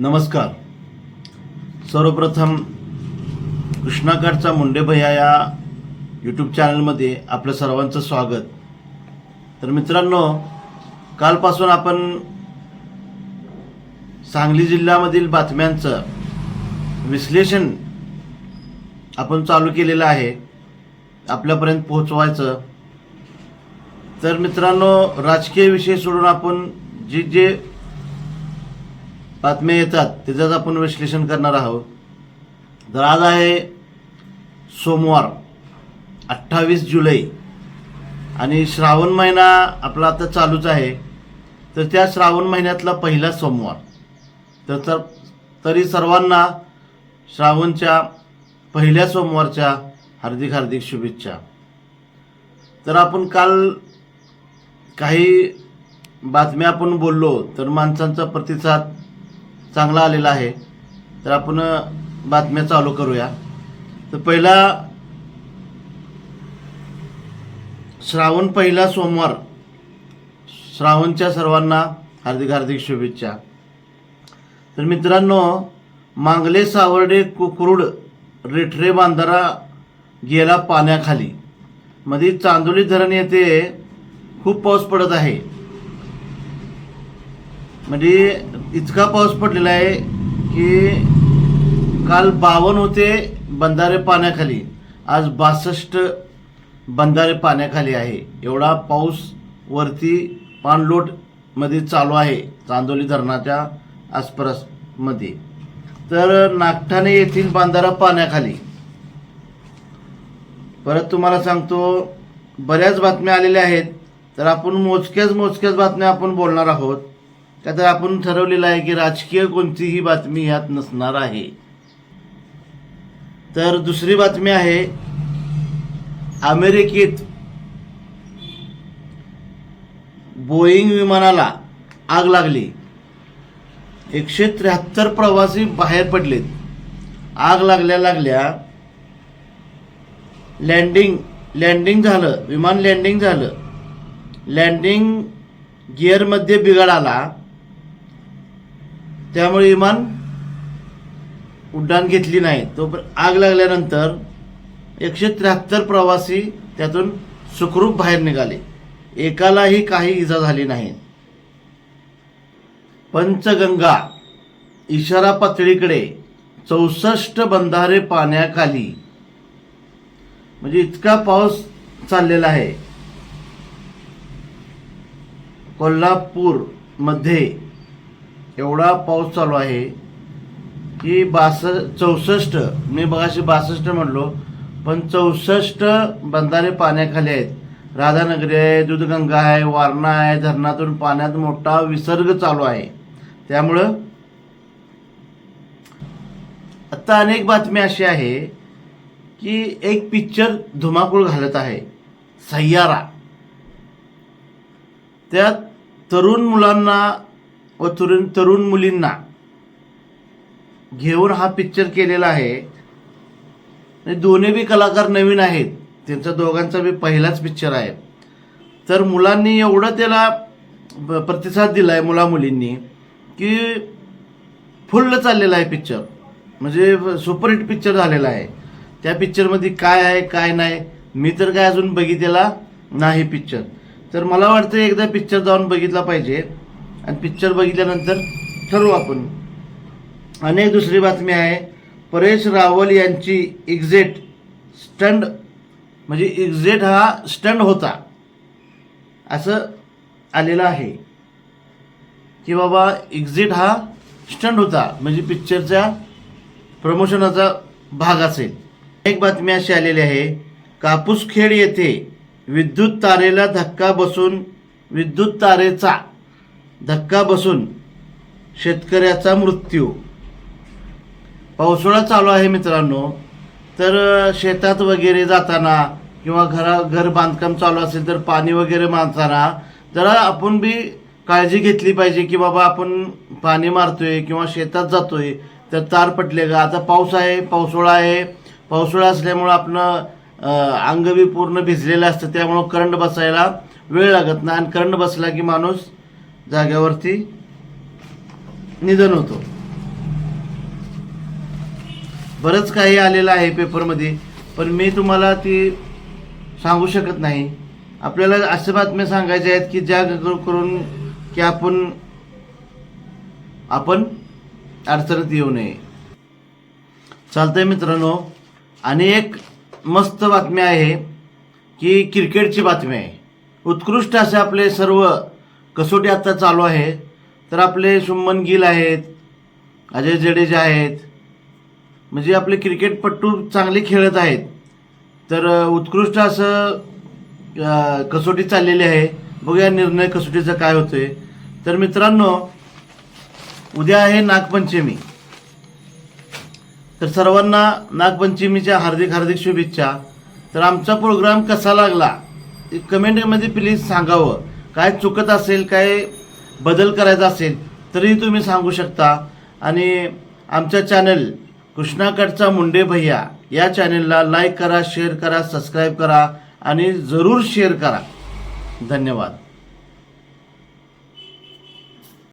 नमस्कार. सर्वप्रथम कृष्णाकाठचा मुंडेभैया या यूट्यूब चॅनलमध्ये आपलं सर्वांचं स्वागत. तर मित्रांनो कालपासून आपण सांगली जिल्ह्यामधील बातम्यांचं विश्लेषण आपण चालू केलेलं आहे. आपल्यापर्यंत पोहोचवायचं. तर मित्रांनो राजकीय विषय सोडून आपण जे जे बातम्या येतात त्याच्याच आपण विश्लेषण करणार आहोत. तर आज आहे सोमवार अठ्ठावीस जुलै. आणि श्रावण महिना आपला आता चालूच आहे. तर त्या श्रावण महिन्यातला पहिला सोमवार. तर तर तरी सर्वांना श्रावणच्या पहिल्या सोमवारच्या हार्दिक हार्दिक शुभेच्छा. तर आपण काल काही बातम्या आपण बोललो तर माणसांचा प्रतिसाद चांगला आलेला आहे. तर आपण बातम्या चालू करूया. तर पहिला श्रावण पहिला सोमवार. श्रावणच्या सर्वांना हार्दिक हार्दिक शुभेच्छा. तर मित्रांनो मांगले सावर्डे कुकरुड रेठरे बांधारा गेला पाण्याखाली. मध्ये चांदोली धरण येथे खूप पाऊस पडत आहे. म्हणजे इतका पाऊस पडलेला आहे की काल बावन्न होते बंधारे पाण्याखाली. आज बासष्ट बंधारे पाण्याखाली आहे. एवढा पाऊस वरती पाणलोटमध्ये चालू आहे चांदोली धरणाच्या आसपासमध्ये. तर नागठाणे येथील बांधारा पाण्याखाली. परत तुम्हाला सांगतो बऱ्याच बातम्या आलेल्या आहेत. तर आपण मोजक्याच मोजक्याच बातम्या आपण बोलणार आहोत. का तर आपण ठरवलेलं आहे की राजकीय कोणतीही बातमी ह्यात नसणार आहे. तर दुसरी बातमी आहे अमेरिकेत बोईंग विमानाला आग लागली. एकशे त्र्याहत्तर प्रवासी बाहेर पडलेत. आग लागल्या लागल्या लँडिंग लँडिंग झालं विमान लँडिंग झालं. लँडिंग गिअरमध्ये बिघाड आला. त्यामुळे विमान उड्डाण घेतली नाही. तो आग लागल्यानंतर एकशे त्र्याहत्तर प्रवासी त्यातून सुखरूप बाहेर निघाले. एकालाही काही इजा झाली नाही. पंचगंगा इशारा पातळीकडे चौसष्ट बंधारे पाण्याखाली. म्हणजे इतका पाऊस चाललेला आहे. कोल्हापूरमध्ये एवढा पाऊस चालू आहे की बास चौसष्ट मी बघाशी बासष्ट म्हणलो पण चौसष्ट बंधारे पाण्याखाली आहेत. राधानगरी आहे दूधगंगा आहे वारणा आहे धरणातून पाण्यात मोठा विसर्ग चालू आहे. त्यामुळं आता अनेक बातमी अशी आहे की एक पिक्चर धुमाकूळ घालत आहे सय्यारा. त्यात तरुण मुलांना व तरुण तरुण मुलींना घेऊन हा पिक्चर केलेला आहे. आणि दोन्ही बी कलाकार नवीन आहेत. त्यांचा दोघांचा बी पहिलाच पिक्चर आहे. तर मुलांनी एवढं त्याला प्रतिसाद दिला आहे मुलामुलींनी की फुल्ल चाललेला आहे पिक्चर म्हणजे सुपरहिट पिक्चर झालेला आहे. त्या पिक्चरमध्ये काय आहे काय नाही मी तर काय अजून बघितलेला नाही पिक्चर तर मला वाटतं एकदा पिक्चर जाऊन बघितला पाहिजे. आणि पिक्चर बघितल्यानंतर ठरवू आपण. अनेक दुसरी बातमी आहे परेश रावल यांची एक्झिट स्टंड म्हणजे एक्झिट हा स्टंड होता. असं आलेलं आहे. की बाबा एक्झिट हा स्टंड होता. म्हणजे पिक्चरच्या प्रमोशनाचा भाग असेल. एक बातमी अशी आलेली आहे कापूसखेड येथे विद्युत तारेला धक्का बसून विद्युत तारेचा धक्का बसून शेतकऱ्याचा मृत्यू. पावसाळा चालू आहे मित्रांनो. तर शेतात वगैरे जाताना किंवा घरा घर बांधकाम चालू असेल तर पाणी वगैरे मारताना जरा आपण बी काळजी घेतली पाहिजे की बाबा आपण पाणी मारतोय किंवा शेतात जातोय तर तार पटले का? आता पाऊस आहे पावसाळा आहे. पावसाळा असल्यामुळं आपलं अंग बी पूर्ण भिजलेलं असतं. त्यामुळं करंट बसायला वेळ लागत नाही आणि करंट बसला की माणूस जाग्यावरती निधन होतो. बरंच काही आलेलं आहे पेपरमध्ये पण मी तुम्हाला ती सांगू शकत नाही. आपल्याला अशा बातम्या सांगायच्या आहेत की ज्या करून की आपण आपण अडचणीत येऊ नये. चालतंय मित्रांनो आणि एक मस्त बातमी आहे की क्रिकेटची बातमी आहे. उत्कृष्ट असे आपले सर्व कसोटी आत्ता चालू आहे. तर आपले शुभमन गिल आहेत अजय जडेजा आहेत. म्हणजे आपले क्रिकेटपट्टू चांगले खेळत आहेत. तर उत्कृष्ट असं कसोटी चाललेली आहे. बघूया निर्णय कसोटीचा काय होतोय. तर मित्रांनो उद्या आहे नागपंचमी. तर सर्वांना नागपंचमीच्या हार्दिक हार्दिक शुभेच्छा. तर आमचा प्रोग्राम कसा लागला ते कमेंटमध्ये प्लीज सांगावं. काय चुकत असेल काय बदल करायचा असेल तरी तुम्ही सांगू शकता. आणि आमच्या चॅनल कृष्णाकडचा मुंडे भैया या चॅनलला लाईक करा शेअर करा सबस्क्राईब करा आणि जरूर शेअर करा. धन्यवाद.